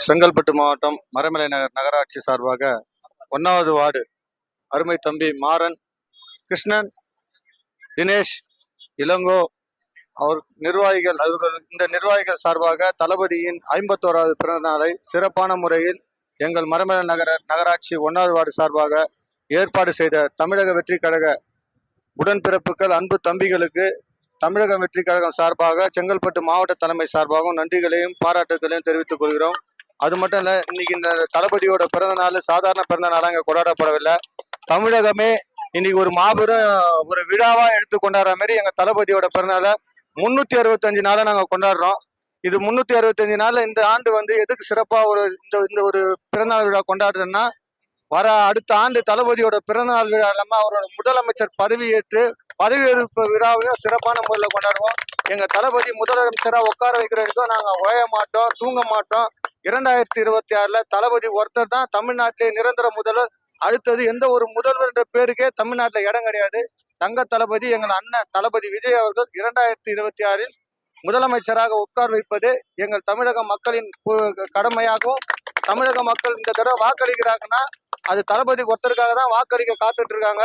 செங்கல்பட்டு மாவட்டம் மரமலை நகர் நகராட்சி சார்பாக ஒன்னாவது வார்டு அருமை தம்பி மாறன் கிருஷ்ணன் தினேஷ் இளங்கோ அவர் நிர்வாகிகள் அவர்கள் இந்த நிர்வாகிகள் சார்பாக தளபதியின் ஐம்பத்தோராவது பிறந்த நாளை சிறப்பான முறையில் எங்கள் மரமலை நகர நகராட்சி ஒன்னாவது வார்டு சார்பாக ஏற்பாடு செய்த தமிழக வெற்றி கழக உடன்பிறப்புகள் அன்பு தம்பிகளுக்கு தமிழக வெற்றி கழகம் சார்பாக செங்கல்பட்டு மாவட்ட தலைமை சார்பாகவும் நன்றிகளையும் பாராட்டுகளையும் தெரிவித்துக் கொள்கிறோம். அது மட்டும் இல்லை இன்னைக்கு இந்த தளபதியோட பிறந்த நாள் சாதாரண பிறந்த நாளாக இங்கே கொண்டாடப்படவில்லை. தமிழகமே இன்னைக்கு ஒரு மாபெரும் ஒரு விழாவா எடுத்து கொண்டாடுற மாதிரி எங்க தளபதியோட பிறந்தநாளை முன்னூத்தி அறுபத்தஞ்சு நாளை நாங்க கொண்டாடுறோம். இது முன்னூத்தி அறுபத்தஞ்சு நாளில் இந்த ஆண்டு வந்து எதுக்கு சிறப்பா ஒரு இந்த இந்த ஒரு பிறந்தநாள் விழா கொண்டாடுறோம்னா வர அடுத்த ஆண்டு தளபதியோட பிறந்தநாள் விழா இல்லாம அவரோட முதலமைச்சர் பதவியேற்று பதவியேற்பு விழாவையும் சிறப்பான முறையில் கொண்டாடுவோம். எங்க தளபதி முதலமைச்சரா உட்கார வைக்கிற வரைக்கும் நாங்க ஓய மாட்டோம் தூங்க மாட்டோம். இரண்டாயிரத்தி இருபத்தி ஆறுல தளபதி ஒருத்தர் தான் தமிழ்நாட்டிலே நிரந்தர முதல்வர். அடுத்தது எந்த ஒரு முதல்வர்ன்ற பேருக்கே தமிழ்நாட்டில் இடம் கிடையாது. தங்க தளபதி எங்கள் அண்ணன் தளபதி விஜய் அவர்கள் இரண்டாயிரத்தி இருபத்தி ஆறில் முதலமைச்சராக உட்கார் வைப்பது எங்கள் தமிழக மக்களின் கடமையாகவும் தமிழக மக்கள் இந்த தடவை வாக்களிக்கிறாங்கன்னா அது தளபதி ஒருத்தருக்காக தான் வாக்களிக்க காத்துட்டு இருக்காங்க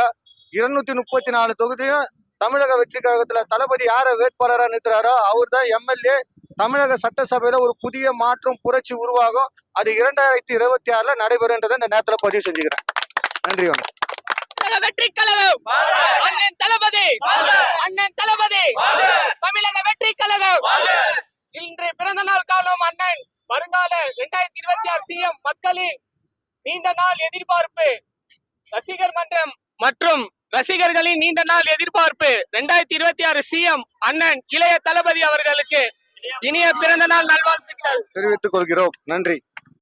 இருநூத்தி முப்பத்தி நாலு தொகுதியும் தமிழக வெற்றி கழகத்துல தளபதி யாரை வேட்பாளராக நிறுத்துறாரோ அவர் தான் எம்எல்ஏ. தமிழக சட்டசபையில ஒரு புதிய மாற்றம் புரட்சி உருவாகும். அது இரண்டாயிரத்தி இருபத்தி ஆறுல நடைபெறுன்றதை இந்த நேரத்துல பதிவு செஞ்சுக்கிறேன். நன்றி வணக்கம். வெற்றி கழகம் அண்ணன் தளபதி. அண்ணன் தளபதி. தமிழக வெற்றி கழகம் இன்று பிறந்த நாள் காலம் அண்ணன். வருங்கால இரண்டாயிரத்தி இருபத்தி ஆறு சிஎம் மக்களின் நீண்ட நாள் எதிர்பார்ப்பு. ரசிகர் மன்றம் மற்றும் ரசிகர்களின் நீண்ட நாள் எதிர்பார்ப்பு. ரெண்டாயிரத்தி இருபத்தி ஆறு சிஎம் அண்ணன் இளைய தளபதி அவர்களுக்கு இனிய பிறந்த நாள் நல்வாழ்த்துக்கள். தெரிவித்துக் கொள்கிறோம். நன்றி.